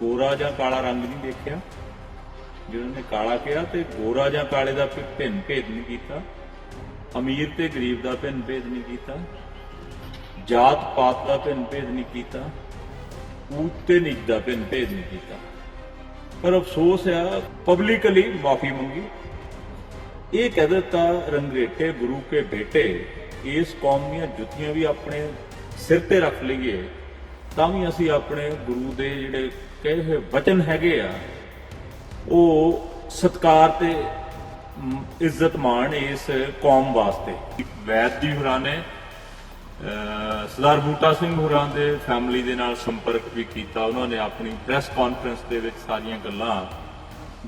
ਗੋਰਾ ਜਾਂ ਕਾਲਾ ਰੰਗ ਨਹੀਂ ਦੇਖਿਆ। ਜਿਹਨਾਂ ਨੇ ਕਾਲਾ ਕਿਹਾ ਤੇ ਗੋਰਾ ਜਾਂ ਕਾਲੇ ਦਾ ਭਿੰਨ ਭੇਦ ਨਹੀਂ ਕੀਤਾ। ਅਮੀਰ ਤੇ ਗਰੀਬ ਦਾ ਭਿੰਨ ਭੇਦ ਨਹੀਂ ਕੀਤਾ। ਜਾਤ ਪਾਤ ਦਾ ਭਿੰਨ ਭੇਦ ਨਹੀਂ ਕੀਤਾ। ਉੱਚ ਤੇ ਨੀਚ ਦਾ ਭਿੰਨ ਭੇਦ ਨਹੀਂ ਕੀਤਾ। ਪਰ ਅਫਸੋਸ ਆ ਪਬਲਿਕਲੀ ਮਾਫੀ ਮੰਗੀ। ਇਹ ਕਹਿ ਦਿੱਤਾ, ਰੰਗਰੇਟੇ, ਗੁਰੂ ਕੇ ਬੇਟੇ, ਇਸ ਕੌਮ ਦੀਆਂ ਜੁੱਤੀਆਂ ਵੀ ਆਪਣੇ ਸਿਰ ਤੇ ਰੱਖ ਲਈਏ। ਤਾਂ ਵੀ ਅਸੀਂ ਆਪਣੇ ਗੁਰੂ ਦੇ ਜਿਹੜੇ ਕਹੇ ਹੋਏ ਵਚਨ ਹੈਗੇ ਆ, ਉਹ ਸਤਕਾਰ ਤੇ ਇੱਜ਼ਤ ਮਾਣ ਇਸ ਕੌਮ ਵਾਸਤੇ। ਵੈਦ ਜੀ ਹੋਰਾਂ ਨੇ ਸਰਦਾਰ ਬੂਟਾ ਸਿੰਘ ਹੋਰਾਂ ਦੇ ਫੈਮਿਲੀ ਦੇ ਨਾਲ ਸੰਪਰਕ ਵੀ ਕੀਤਾ। ਉਹਨਾਂ ਨੇ ਆਪਣੀ ਪ੍ਰੈਸ ਕਾਨਫਰੰਸ ਦੇ ਵਿੱਚ ਸਾਰੀਆਂ ਗੱਲਾਂ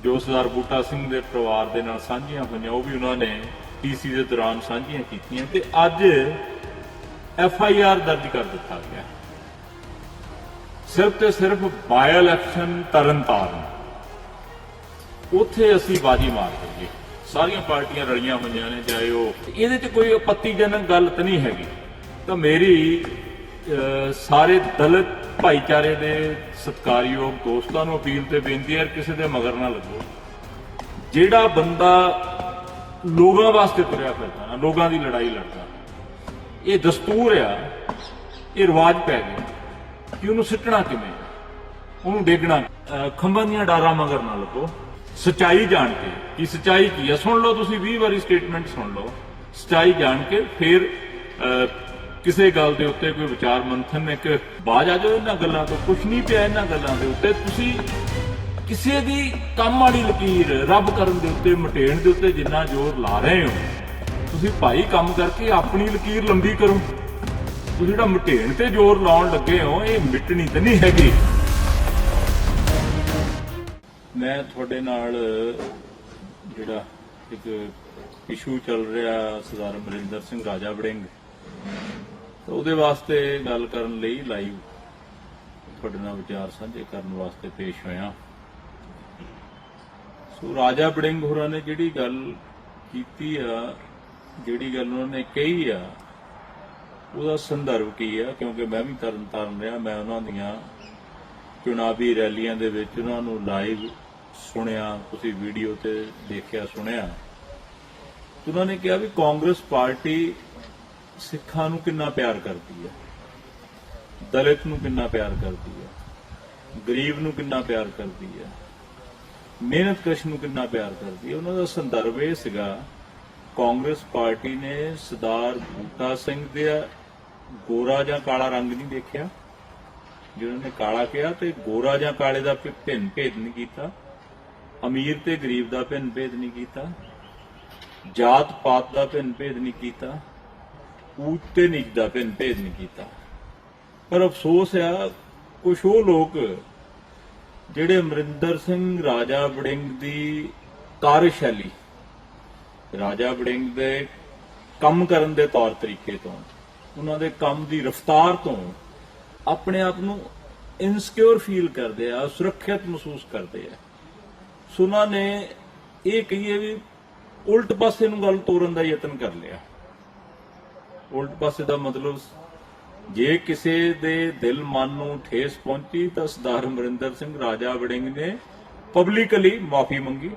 ਜੋ ਸਰਦਾਰ ਬੂਟਾ ਸਿੰਘ ਦੇ ਪਰਿਵਾਰ ਦੇ ਨਾਲ ਸਾਂਝੀਆਂ ਹੋਈਆਂ, ਉਹ ਵੀ ਉਹਨਾਂ ਨੇ ਪੀਸੀ ਦੇ ਦੌਰਾਨ ਸਾਂਝੀਆਂ ਕੀਤੀਆਂ। ਤੇ ਅੱਜ ਐਫ ਆਈ ਆਰ ਦਰਜ ਕਰ ਦਿੱਤਾ ਗਿਆ। ਸਿਰਫ ਤੇ ਸਿਰਫ ਬਾਈ ਇਲੈਕਸ਼ਨ ਤਰਨਤਾਰਨ। ਉੱਥੇ ਅਸੀਂ ਬਾਜੀ ਮਾਰ ਦਈਏ ਸਾਰੀਆਂ ਪਾਰਟੀਆਂ ਰਲੀਆਂ ਹੋਈਆਂ ਨੇ ਚਾਹੇ ਉਹ ਇਹਦੇ 'ਚ ਕੋਈ ਆਪੱਤੀਜਨਕ ਗੱਲ ਤਾਂ ਨਹੀਂ ਹੈਗੀ। ਤਾਂ ਮੇਰੀ ਅਹ, ਸਾਰੇ ਦਲਿਤ ਭਾਈਚਾਰੇ ਦੇ ਸਤਿਕਾਰਯੋਗ ਦੋਸਤਾਂ ਨੂੰ ਅਪੀਲ ਤੇ ਬੇਨਤੀ ਹੈ ਕਿਸੇ ਦੇ ਮਗਰ ਨਾ ਲੱਗੋ। ਜਿਹੜਾ ਬੰਦਾ ਲੋਕਾਂ ਵਾਸਤੇ ਤੁਰਿਆ ਫਿਰਦਾ ਨਾ ਲੋਕਾਂ ਦੀ ਲੜਾਈ ਲੜਦਾ ਇਹ ਦਸਤੂਰ ਆ ਇਹ ਰਿਵਾਜ ਪੈ ਗਿਆ। ਕਿ ਉਹਨੂੰ ਸਿੱਟਣਾ ਕਿਵੇਂ ਉਹਨੂੰ ਡੇਗਣਾ ਖੰਭਾਂ ਦੀਆਂ ਡਾਰਾਂ ਮਗਰ ਨਾ ਲੱਗੋ ਸਚਾਈ ਜਾਣ ਕੇ ਕਿ ਸਚਾਈ ਕੀ ਹੈ? ਸੁਣ ਲਓ ਤੁਸੀਂ 20 ਵਾਰੀ ਸਟੇਟਮੈਂਟ ਸੁਣ ਲਓ। ਸਚਾਈ ਜਾਣ ਕੇ ਫਿਰ ਕਿਸੇ ਗੱਲ ਦੇ ਉੱਤੇ ਕੋਈ ਵਿਚਾਰ ਮੰਥਨ ਇੱਕ ਬਾਜ ਆ ਜਾਓ ਇਹਨਾਂ ਗੱਲਾਂ ਤੋਂ। ਕੁਝ ਨਹੀਂ ਪਿਆ ਇਹਨਾਂ ਗੱਲਾਂ ਦੇ ਉੱਤੇ। ਤੁਸੀਂ ਕਿਸੇ ਦੀ ਕੰਮ ਵਾਲੀ ਲਕੀਰ ਰੱਬ ਕਰਨ ਦੇ ਉੱਤੇ, ਮਟੇਣ ਦੇ ਉੱਤੇ ਜਿੰਨਾ ਜ਼ੋਰ ਲਾ ਰਹੇ ਹੋ, ਤੁਸੀਂ ਭਾਈ ਕੰਮ ਕਰਕੇ ਆਪਣੀ ਲਕੀਰ ਲੰਬੀ ਕਰੋ। ਤੁਸੀਂ ਜਿਹੜਾ ਮਟੇਣ ਤੇ ਜ਼ੋਰ ਲਾਉਣ ਲੱਗੇ ਹੋ, ਇਹ ਮਿਟਣੀ ਤਾਂ ਨਹੀਂ ਹੈਗੀ। ਮੈਂ ਤੁਹਾਡੇ ਨਾਲ ਜਿਹੜਾ ਇੱਕ ਇਸ਼ੂ ਚੱਲ ਰਿਹਾ ਸਰਦਾਰ ਅਮਰਿੰਦਰ ਸਿੰਘ ਰਾਜਾ ਬੜਿੰਗ ਤਾਂ ਉਹਦੇ ਵਾਸਤੇ ਗੱਲ ਕਰਨ ਲਈ ਲਾਈਵ ਤੁਹਾਡੇ ਨਾਲ ਵਿਚਾਰ ਸਾਂਝੇ ਕਰਨ ਵਾਸਤੇ ਪੇਸ਼ ਹੋਇਆ। ਸੋ ਰਾਜਾ ਬੜਿੰਗ ਹੋਰਾਂ ਨੇ ਜਿਹੜੀ ਗੱਲ ਕੀਤੀ ਆ, ਜਿਹੜੀ ਗੱਲ ਉਹਨਾਂ ਨੇ ਕਹੀ ਆ ਉਹਦਾ ਸੰਦਰਭ ਕੀ ਆ? ਕਿਉਂਕਿ ਮੈਂ ਵੀ ਤਰਨ ਤਾਰਨ ਰਿਹਾ, ਮੈਂ ਉਹਨਾਂ ਦੀਆਂ ਚੁਣਾਵੀ ਰੈਲੀਆਂ ਦੇ ਵਿੱਚ ਉਹਨਾਂ ਨੂੰ ਲਾਈਵ ਸੁਣਿਆ, ਤੁਸੀਂ ਵੀਡੀਓ ਤੇ ਦੇਖਿਆ, ਸੁਣਿਆ। ਉਹਨਾਂ ਨੇ ਕਿਹਾ ਵੀ ਕਾਂਗਰਸ ਪਾਰਟੀ ਸਿੱਖਾਂ ਨੂੰ ਕਿੰਨਾ ਪਿਆਰ ਕਰਦੀ ਹੈ ਦਲਿਤ ਨੂੰ ਕਿੰਨਾ ਪਿਆਰ ਕਰਦੀ ਹੈ ਗਰੀਬ ਨੂੰ ਕਿੰਨਾ ਪਿਆਰ ਕਰਦੀ ਹੈ ਮਿਹਨਤਕਸ਼ ਨੂੰ ਕਿੰਨਾ ਪਿਆਰ ਕਰਦੀ ਹੈ ਉਹਨਾਂ ਦਾ ਸੰਦਰਭ ਇਹ ਸੀਗਾ, ਕਾਂਗਰਸ ਪਾਰਟੀ ਨੇ ਸਰਦਾਰ ਬੂਟਾ ਸਿੰਘ ਦੇ ਗੋਰਾ ਜਾਂ ਕਾਲਾ ਰੰਗ ਨਹੀਂ ਦੇਖਿਆ। ਜਿਹਨਾਂ ਨੇ ਕਾਲਾ ਕਿਹਾ ਤੇ ਗੋਰਾ ਜਾਂ ਕਾਲੇ ਦਾ ਭਿੰਨ ਭੇਦ ਨਹੀਂ ਕੀਤਾ। ਅਮੀਰ ਤੇ ਗਰੀਬ ਦਾ ਭਿੰਨ ਭੇਦ ਨਹੀਂ ਕੀਤਾ। ਜਾਤ ਪਾਤ ਦਾ ਭਿੰਨ ਭੇਦ ਨਹੀਂ ਕੀਤਾ। ਊਚ ਤੇ ਨੀਚ ਦਾ ਭਿੰਨ ਭੇਦ ਨਹੀਂ ਕੀਤਾ। ਪਰ ਅਫਸੋਸ ਆ ਕੁਝ ਉਹ ਲੋਕ ਜਿਹੜੇ ਅਮਰਿੰਦਰ ਸਿੰਘ, ਰਾਜਾ ਵੜਿੰਗ ਦੀ ਕਾਰਜਸ਼ੈਲੀ, ਰਾਜਾ ਵੜਿੰਗ ਦੇ ਕੰਮ ਕਰਨ ਦੇ ਤੌਰ ਤਰੀਕੇ ਤੋਂ ਉਹਨਾਂ ਦੇ ਕੰਮ ਦੀ ਰਫ਼ਤਾਰ ਤੋਂ ਆਪਣੇ ਆਪ ਨੂੰ ਇਨਸਿਕਿਉਰ ਫੀਲ ਕਰਦੇ ਆ, ਸੁਰੱਖਿਅਤ ਮਹਿਸੂਸ ਕਰਦੇ ਆ। ਸੋ ਉਹਨਾਂ ਨੇ ਇਹ ਕਹੀਏ ਵੀ ਉਲਟ ਪਾਸੇ ਨੂੰ ਗੱਲ ਤੋਰਨ ਦਾ ਯਤਨ ਕਰ ਲਿਆ। ਉਲਟ ਪਾਸੇ ਦਾ ਮਤਲਬ ਜੇ ਕਿਸੇ ਦੇ ਦਿਲ ਮਨ ਨੂੰ ਠੇਸ ਪਹੁੰਚੀ ਤਾਂ ਸਰਦਾਰ ਅਮਰਿੰਦਰ ਸਿੰਘ ਰਾਜਾ ਵੜਿੰਗ ਨੇ ਪਬਲਿਕਲੀ ਮਾਫੀ ਮੰਗੀ।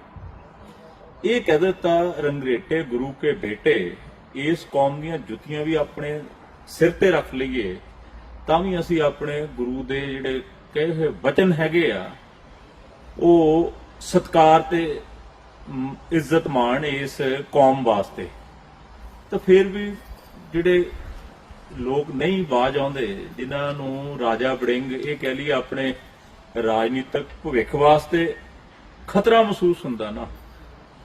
ਇਹ ਕਹਿ ਦਿੱਤਾ, ਰੰਗਰੇਟੇ, ਗੁਰੂ ਕੇ ਬੇਟੇ, ਇਸ ਕੌਮ ਦੀਆਂ ਜੁੱਤੀਆਂ ਵੀ ਆਪਣੇ ਸਿਰ ਤੇ ਰੱਖ ਲਈਏ, ਤਾਂ ਵੀ ਅਸੀਂ ਆਪਣੇ ਗੁਰੂ ਦੇ ਜਿਹੜੇ ਕਹੇ ਹੋਏ ਵਚਨ ਹੈਗੇ ਆ, ਉਹ ਸਤਕਾਰ ਤੇ ਇੱਜ਼ਤ ਮਾਣ ਇਸ ਕੌਮ ਵਾਸਤੇ। ਤਾਂ ਫਿਰ ਵੀ ਜਿਹੜੇ ਲੋਕ ਨਹੀਂ ਬਾਜ ਆਉਂਦੇ, ਜਿਨ੍ਹਾਂ ਨੂੰ ਰਾਜਾ ਵੜਿੰਗ ਇਹ ਕਹਿ ਲਈ ਆਪਣੇ ਰਾਜਨੀਤਿਕ ਭਵਿੱਖ ਵਾਸਤੇ ਖਤਰਾ ਮਹਿਸੂਸ ਹੁੰਦਾ ਨਾ,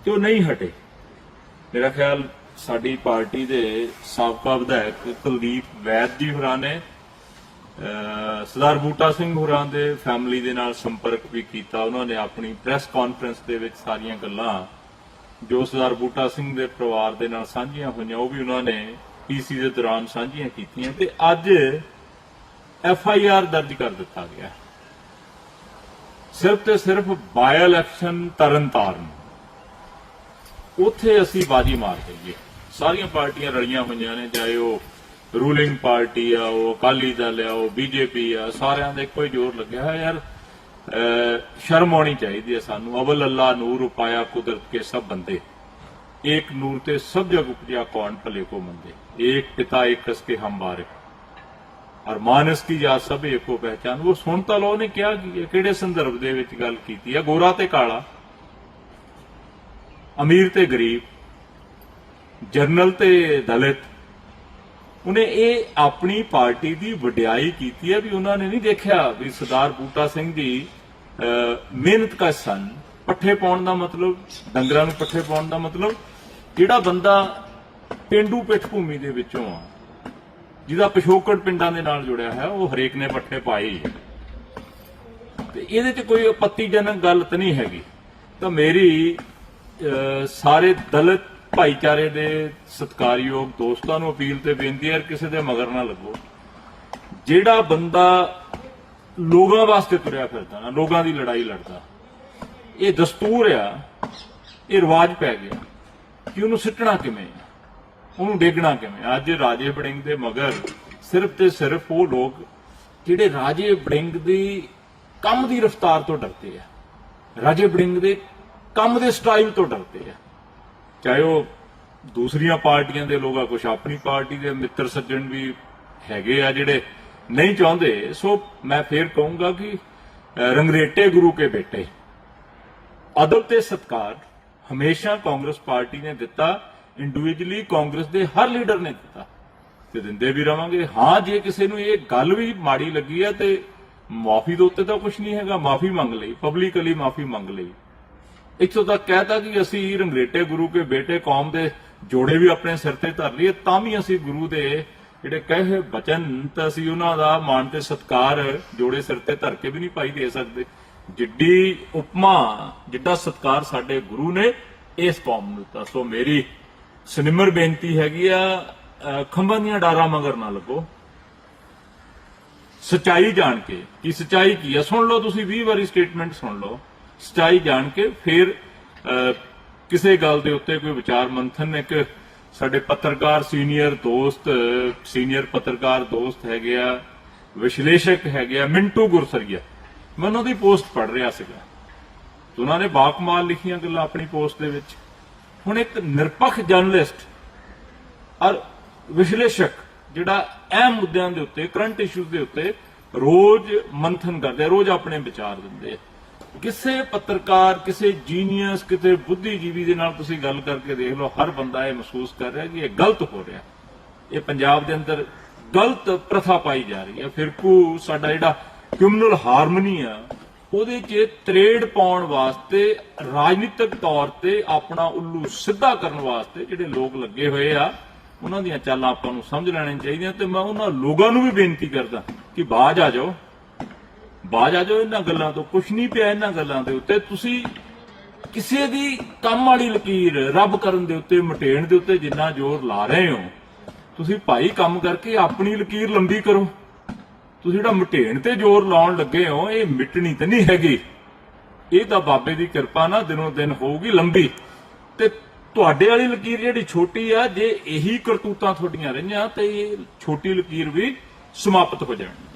ਤੇ ਉਹ ਨਹੀਂ ਹਟੇ। ਮੇਰਾ ਖਿਆਲ ਸਾਡੀ ਪਾਰਟੀ ਦੇ ਸਾਬਕਾ ਵਿਧਾਇਕ ਕੁਲਦੀਪ ਵੈਦ ਜੀ ਹੋਰਾਂ ਨੇ ਸਰਦਾਰ ਬੂਟਾ ਸਿੰਘ ਹੋਰਾਂ ਦੇ ਫੈਮਿਲੀ ਦੇ ਨਾਲ ਸੰਪਰਕ ਵੀ ਕੀਤਾ। ਉਹਨਾਂ ਨੇ ਆਪਣੀ ਪ੍ਰੈਸ ਕਾਨਫਰੰਸ ਦੇ ਵਿੱਚ ਸਾਰੀਆਂ ਗੱਲਾਂ ਜੋ ਸਰਦਾਰ ਬੂਟਾ ਸਿੰਘ ਦੇ ਪਰਿਵਾਰ ਦੇ ਨਾਲ ਸਾਂਝੀਆਂ ਹੋਈਆਂ, ਉਹ ਵੀ ਉਹਨਾਂ ਨੇ ਪੀਸੀ ਦੇ ਦੌਰਾਨ ਸਾਂਝੀਆਂ ਕੀਤੀਆਂ ਤੇ ਅੱਜ ਐਫ ਆਈ ਆਰ ਦਰਜ ਕਰ ਦਿੱਤਾ ਗਿਆ ਸਿਰਫ ਤੇ ਸਿਰਫ ਬਾਈ ਇਲੈਕਸ਼ਨ ਤਰਨਤਾਰਨ। ਉੱਥੇ ਅਸੀਂ ਬਾਜੀ ਮਾਰ ਦਈਏ। ਸਾਰੀਆਂ ਪਾਰਟੀਆਂ ਰਲੀਆਂ ਹੋਈਆਂ ਨੇ, ਚਾਹੇ ਉਹ ਰੂਲਿੰਗ ਪਾਰਟੀ ਆ, ਉਹ ਅਕਾਲੀ ਦਲ ਆ, ਉਹ ਬੀਜੇਪੀ ਆ, ਸਾਰਿਆਂ ਦਾ ਇੱਕੋ ਹੀ ਜ਼ੋਰ ਲੱਗਿਆ ਹੋਇਆ, ਯਾਰ ਸ਼ਰਮ ਆਉਣੀ ਚਾਹੀਦੀ ਹੈ ਸਾਨੂੰ। ਅਵਲ ਅੱਲਾ ਨੂਰ ਉਪਾਇਆ ਕੁਦਰਤ ਕੇ ਸਭ ਬੰਦੇ। ਏਕ ਨੂਰ ਤੇ ਸਭ ਜਗ ਉਪਜਿਆ ਕੌਣ ਭਲੇ ਕੋ ਮੰਦੇ? ਏਕ ਪਿਤਾ, ਏਕ ਕਸ ਕੇ ਹਮ ਬਾਰੇ ਔਰ ਮਾਨਸ ਕੀ ਜਾਤ ਸਭ ਏਕੋ ਪਹਿਚਾਨ। ਉਹ ਸੁਣ ਤਾਂ ਲੋ ਨੇ ਕਿਹਾ ਕੀ ਕਿਹੜੇ ਸੰਦਰਭ ਦੇ ਵਿੱਚ ਗੱਲ ਕੀਤੀ ਹੈ? ਗੋਰਾ ਤੇ ਕਾਲਾ। ਅਮੀਰ ਤੇ ਗਰੀਬ। ਜਰਨਲ ਤੇ ਦਲਿਤ। ਉਹਨੇ ਇਹ ਆਪਣੀ ਪਾਰਟੀ ਦੀ ਵਡਿਆਈ ਕੀਤੀ ਹੈ ਵੀ ਉਹਨਾਂ ਨੇ ਨਹੀਂ ਦੇਖਿਆ ਵੀ ਸਰਦਾਰ ਬੂਟਾ ਸਿੰਘ ਜੀ ਮਿਹਨਤ ਕਾ ਸਨ। ਪੱਠੇ ਪਾਉਣ ਦਾ ਮਤਲਬ, ਡੰਗਰਾਂ ਨੂੰ ਪੱਠੇ ਪਾਉਣ ਦਾ ਮਤਲਬ, ਜਿਹੜਾ ਬੰਦਾ ਪਿੰਡੂ ਪਿੱਠ ਭੂਮੀ ਦੇ ਵਿੱਚੋਂ ਆ, ਜਿਹਦਾ ਪਿਛੋਕੜ ਪਿੰਡਾਂ ਦੇ ਨਾਲ ਜੁੜਿਆ ਹੈ ਉਹ ਹਰੇਕ ਨੇ ਪੱਠੇ ਪਾਏ ਤੇ ਇਹਦੇ 'ਚ ਕੋਈ ਆਪੱਤੀਜਨਕ ਗੱਲ ਤਾਂ ਨਹੀਂ ਹੈਗੀ। ਤਾਂ ਮੇਰੀ ਸਾਰੇ ਦਲਿਤ ਭਾਈਚਾਰੇ ਦੇ ਸਤਿਕਾਰਯੋਗ ਦੋਸਤਾਂ ਨੂੰ ਅਪੀਲ ਤੇ ਬੇਨਤੀ ਹੈ ਯਾਰ ਕਿਸੇ ਦੇ ਮਗਰ ਨਾ ਲੱਗੋ। ਜਿਹੜਾ ਬੰਦਾ ਲੋਕਾਂ ਵਾਸਤੇ ਤੁਰਿਆ ਫਿਰਦਾ ਨਾ, ਲੋਕਾਂ ਦੀ ਲੜਾਈ ਲੜਦਾ, ਇਹ ਦਸਤੂਰ ਆ, ਇਹ ਰਿਵਾਜ ਪੈ ਗਿਆ ਕਿ ਉਹਨੂੰ ਸਿੱਟਣਾ ਕਿਵੇਂ ਆ? ਉਹਨੂੰ ਡੇਗਣਾ ਕਿਵੇਂ ਅੱਜ ਰਾਜੇ ਬੜਿੰਗ ਦੇ ਮਗਰ ਸਿਰਫ ਤੇ ਸਿਰਫ ਉਹ ਲੋਕ ਜਿਹੜੇ ਰਾਜੇ ਬੜਿੰਗ ਦੀ ਕੰਮ ਦੀ ਰਫ਼ਤਾਰ ਤੋਂ ਡਰਦੇ ਆ, ਰਾਜੇ ਬੜਿੰਗ ਦੇ ਕੰਮ ਦੇ ਸਟਾਈਲ ਤੋਂ ਡਰਦੇ ਆ। ਚਾਹੇ ਉਹ ਦੂਸਰੀਆਂ ਪਾਰਟੀਆਂ ਦੇ ਲੋਕ ਆ ਕੁਝ ਆਪਣੀ ਪਾਰਟੀ ਦੇ ਮਿੱਤਰ ਸੱਜਣ ਵੀ ਹੈਗੇ ਆ ਜਿਹੜੇ ਨਹੀਂ ਚਾਹੁੰਦੇ, ਸੋ ਮੈਂ ਫੇਰ ਕਹੂੰਗਾ ਕਿ ਰੰਗਰੇਟੇ ਗੁਰੂ ਕੇ ਬੇਟੇ। ਅਦਬ ਤੇ ਸਤਕਾਰ ਹਮੇਸ਼ਾ ਕਾਂਗਰਸ ਪਾਰਟੀ ਨੇ ਦਿੱਤਾ ਇੰਡੀਵਿਜੂਅਲੀ ਕਾਂਗਰਸ ਦੇ ਹਰ ਲੀਡਰ ਨੇ ਦਿੱਤਾ। ਤੇ ਦਿੰਦੇ ਵੀ ਰਵਾਂਗੇ। ਹਾਂ, ਜੇ ਕਿਸੇ ਨੂੰ ਇਹ ਗੱਲ ਵੀ ਮਾੜੀ ਲੱਗੀ ਹੈ ਤੇ ਮਾਫੀ ਦੇ ਉੱਤੇ ਤਾਂ ਕੁਝ ਨਹੀਂ ਹੈਗਾ, ਮਾਫੀ ਮੰਗ ਲਈ ਪਬਲਿਕਲੀ ਮਾਫੀ ਮੰਗ ਲਈ। ਇੱਥੋਂ ਤੱਕ ਕਹਿਤਾ ਕਿ ਅਸੀਂ ਰੰਗਰੇਟੇ ਗੁਰੂ ਕੇ ਬੇਟੇ ਕੌਮ ਦੇ ਜੋੜੇ ਵੀ ਆਪਣੇ ਸਿਰ ਤੇ ਧਰ ਲਈਏ, ਤਾਂ ਵੀ ਅਸੀਂ ਗੁਰੂ ਦੇ ਜਿਹੜੇ ਕਹੇ ਬਚਨ, ਤਾਂ ਅਸੀਂ ਉਹਨਾਂ ਦਾ ਮਾਣ ਤੇ ਸਤਕਾਰ ਜੋੜੇ ਸਿਰ ਤੇ ਧਰ ਕੇ ਵੀ ਨਹੀਂ ਪਾਈ ਦੇ ਸਕਦੇ। ਜਿੱਡੀ ਉਪਮਾ, ਜਿੱਡਾ ਸਤਕਾਰ ਸਾਡੇ ਗੁਰੂ ਨੇ, ਇਸ ਕੌਮ ਨੂੰ ਦਿੱਤਾ। ਸੋ ਮੇਰੀ ਸਨਿਮਰ ਬੇਨਤੀ ਹੈਗੀ ਆ ਖੰਭਾਂ ਦੀਆਂ ਡਾਰਾਂ ਮਗਰ ਨਾ ਲੱਗੋ। ਸਚਾਈ ਜਾਣ ਕੇ ਕਿ ਸਚਾਈ ਕੀ ਹੈ ਸੁਣ ਲਓ ਤੁਸੀਂ 20 ਵਾਰੀ ਸਟੇਟਮੈਂਟ ਸੁਣ ਲਓ। ਸਚਾਈ ਜਾਣ ਕੇ ਫਿਰ ਅਹ, ਕਿਸੇ ਗੱਲ ਦੇ ਉੱਤੇ ਕੋਈ ਵਿਚਾਰ ਮੰਥਨ ਇੱਕ ਸਾਡੇ ਪੱਤਰਕਾਰ ਸੀਨੀਅਰ ਦੋਸਤ ਸੀਨੀਅਰ ਪੱਤਰਕਾਰ ਦੋਸਤ ਹੈਗੇ ਆ ਵਿਸ਼ਲੇਸ਼ਕ ਹੈਗੇ ਆ ਮਿੰਟੂ ਗੁਰਸਰੀਆ। ਮੈਂ ਉਹਨਾਂ ਦੀ ਪੋਸਟ ਪੜ੍ਹ ਰਿਹਾ ਸੀਗਾ। ਉਹਨਾਂ ਨੇ ਬਾਕਮਾਲ ਲਿਖੀਆਂ ਗੱਲਾਂ ਆਪਣੀ ਪੋਸਟ ਦੇ ਵਿੱਚ। ਹੁਣ ਇੱਕ ਨਿਰਪੱਖ ਜਰਨਲਿਸਟ ਔਰ ਵਿਸ਼ਲੇਸ਼ਕ ਜਿਹੜਾ ਅਹਿਮ ਮੁੱਦਿਆਂ ਦੇ ਉੱਤੇ ਕਰੰਟ ਇਸ਼ੂਜ਼ ਦੇ ਉੱਤੇ ਰੋਜ਼ ਮੰਥਨ ਕਰਦੇ ਰੋਜ਼ ਆਪਣੇ ਵਿਚਾਰ ਦਿੰਦੇ ਆ। ਕਿਸੇ ਪੱਤਰਕਾਰ, ਕਿਸੇ ਜੀਨੀਅਸ ਕਿਸੇ ਬੁੱਧੀਜੀਵੀ ਦੇ ਨਾਲ ਤੁਸੀਂ ਗੱਲ ਕਰਕੇ ਦੇਖ ਲਓ, ਹਰ ਬੰਦਾ ਇਹ ਮਹਿਸੂਸ ਕਰ ਰਿਹਾ ਕਿ ਇਹ ਗਲਤ ਹੋ ਰਿਹਾ। ਇਹ ਪੰਜਾਬ ਦੇ ਅੰਦਰ ਗਲਤ ਪ੍ਰਥਾ ਪਾਈ ਜਾ ਰਹੀ ਹੈ। ਫਿਰਕੂ ਸਾਡਾ ਜਿਹੜਾ ਕਮਿਊਨਲ ਹਾਰਮਨੀ ਆ, ਉਹਦੇ 'ਚ ਤਰੇੜ ਪਾਉਣ ਵਾਸਤੇ, ਰਾਜਨੀਤਿਕ ਤੌਰ ਤੇ ਆਪਣਾ ਉੱਲੂ ਸਿੱਧਾ ਕਰਨ ਵਾਸਤੇ ਜਿਹੜੇ ਲੋਕ ਲੱਗੇ ਹੋਏ ਆ, ਉਹਨਾਂ ਦੀਆਂ ਚਾਲਾਂ ਆਪਾਂ ਨੂੰ ਸਮਝ ਲੈਣੀਆਂ ਚਾਹੀਦੀਆਂ ਤੇ ਮੈਂ ਉਹਨਾਂ ਲੋਕਾਂ ਨੂੰ ਵੀ ਬੇਨਤੀ ਕਰਦਾ ਕਿ ਬਾਜ ਆ ਜਾਓ। ਬਾਜ ਆ ਜਾਓ ਇਹਨਾਂ ਗੱਲਾਂ ਤੋਂ ਕੁਝ ਨਹੀਂ ਪਿਆ ਇਹਨਾਂ ਗੱਲਾਂ ਦੇ ਉੱਤੇ। ਤੁਸੀਂ ਕਿਸੇ ਦੀ ਕੰਮ ਵਾਲੀ ਲਕੀਰ ਰੱਬ ਕਰਨ ਦੇ ਉੱਤੇ, ਮਟੇਣ ਦੇ ਉੱਤੇ ਜਿੰਨਾ ਜ਼ੋਰ ਲਾ ਰਹੇ ਹੋ, ਤੁਸੀਂ ਭਾਈ ਕੰਮ ਕਰਕੇ ਆਪਣੀ ਲਕੀਰ ਲੰਬੀ ਕਰੋ। ਤੁਸੀਂ ਜਿਹੜਾ ਮਟੇਣ ਤੇ ਜ਼ੋਰ ਲਾਉਣ ਲੱਗੇ ਹੋ, ਇਹ ਮਿਟਣੀ ਤਾਂ ਨਹੀਂ ਹੈਗੀ। ਇਹ ਤਾਂ ਬਾਬੇ ਦੀ ਕਿਰਪਾ ਨਾਲ ਦਿਨੋਂ ਦਿਨ ਹੋਊਗੀ ਲੰਬੀ। ਤੇ ਤੁਹਾਡੇ ਵਾਲੀ ਲਕੀਰ ਜਿਹੜੀ ਛੋਟੀ ਆ, ਜੇ ਇਹੀ ਕਰਤੂਤਾਂ ਤੁਹਾਡੀਆਂ ਰਹੀਆਂ, ਤੇ ਇਹ ਛੋਟੀ ਲਕੀਰ ਵੀ ਸਮਾਪਤ ਹੋ ਜਾਣੀ।